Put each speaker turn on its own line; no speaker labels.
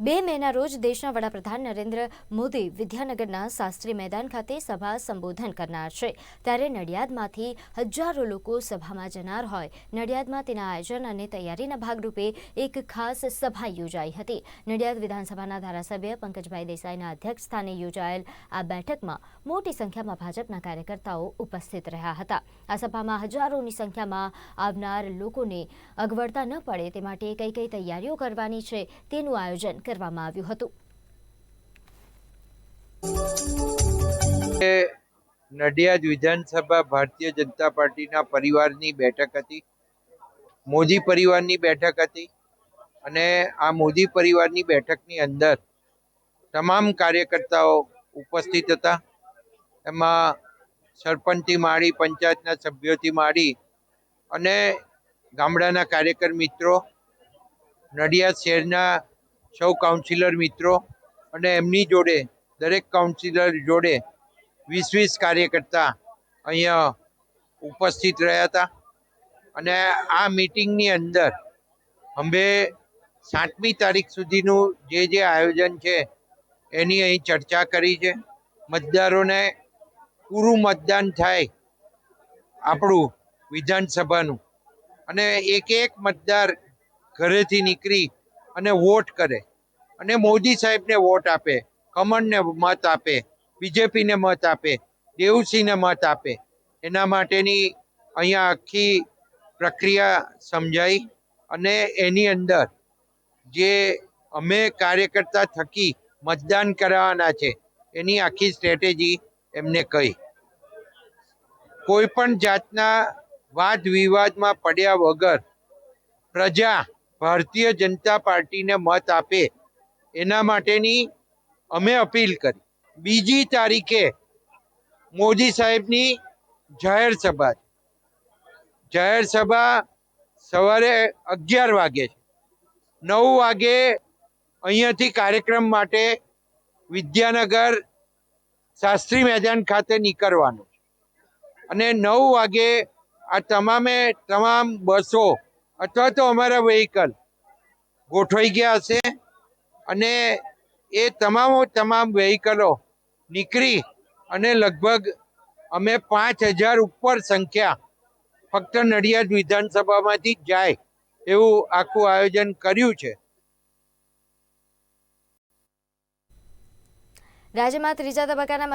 બે મેના રોજ દેશના વડાપ્રધાન નરેન્દ્ર મોદી વિદ્યાનગરના શાસ્ત્રી મેદાન ખાતે સભા સંબોધન કરનાર છે. ત્યારે નડિયાદમાંથી હજારો લોકો સભામાં જનાર હોય. નડિયાદમાં તેના આયોજન અને તૈયારીના ભાગરૂપે એક ખાસ સભા યોજાઈ હતી. નડિયાદ વિધાનસભાના ધારાસભ્ય પંકજભાઈ દેસાઈના અધ્યક્ષ સ્થાને યોજાયેલ આ બેઠકમાં મોટી સંખ્યામાં ભાજપના કાર્યકર્તાઓ ઉપસ્થિત રહ્યા હતા. આ સભામાં હજારોની સંખ્યામાં આવનાર લોકોને અગવડતા ન પડે તે માટે કઈ કઈ તૈયારીઓ કરવાની છે તેનું આયોજન કરવામાં આવ્યું હતું.
નડિયાદ વિધાનસભા ભારતીય જનતા પાર્ટીના પરિવારની બેઠક હતી. મોદી પરિવારની બેઠક હતી અને આ મોદી પરિવારની બેઠકની અંદર તમામ કાર્યકર્તાઓ ઉપસ્થિત હતા. એમાં સરપંચથી માંડી પંચાયતના સભ્યોથી માંડી અને ગામડાના કાર્યકર મિત્રો, નડિયાદ શહેરના સૌ કાઉન્સિલર મિત્રો અને એમની જોડે, દરેક કાઉન્સિલર જોડે વીસ વીસ કાર્યકર્તા અહીંયા ઉપસ્થિત રહ્યા હતા. અને આ મિટિંગની અંદર અમે સાતમી તારીખ સુધીનું જે જે આયોજન છે, એની અહીં ચર્ચા કરી છે. મતદારોને પૂરું મતદાન થાય આપણું વિધાનસભાનું. અને એક એક મતદાર ઘરેથી નીકળી અને વોટ કરે. અને મોદી સાહેબને વોટ આપે કમળને મત આપે, બીજેપીને મત આપે, દેવસિંહને મત આપે. એના માટેની અહીંયા આખી પ્રક્રિયા સમજાઈ અને એની અંદર જે અમે કાર્યકર્તા થકી મતદાન કરાવવાના છે, એની આખી સ્ટ્રેટેજી એમને કહી. કોઈ પણ જાતના વાદ વિવાદમાં પડ્યા વગર પ્રજા ભારતીય જનતા પાર્ટીને મત આપે, એના માટેની અમે અપીલ કરી. બીજી તારીખે મોદી સાહેબની જાહેર સભા છે. જાહેર સભા સવારે અગિયાર વાગે છે. નવ વાગે અહીંયાથી કાર્યક્રમ માટે વિદ્યાનગર શાસ્ત્રી મેદાન ખાતે નીકળવાનું છે. અને નવ વાગે આ તમામે તમામ બસો અથવા તો અમારા વ્હીકલ ગોઠવાઈ ગયા હશે અને એ તમામ તમામ વ્હીકલો નીકળી અને લગભગ અમે પાંચ હજાર ઉપર સંખ્યા ફક્ત નડિયાદ વિધાનસભામાંથી જાય એવું આખું આયોજન કર્યું છે.
રાજ્યમાં ત્રીજા તબક્કાના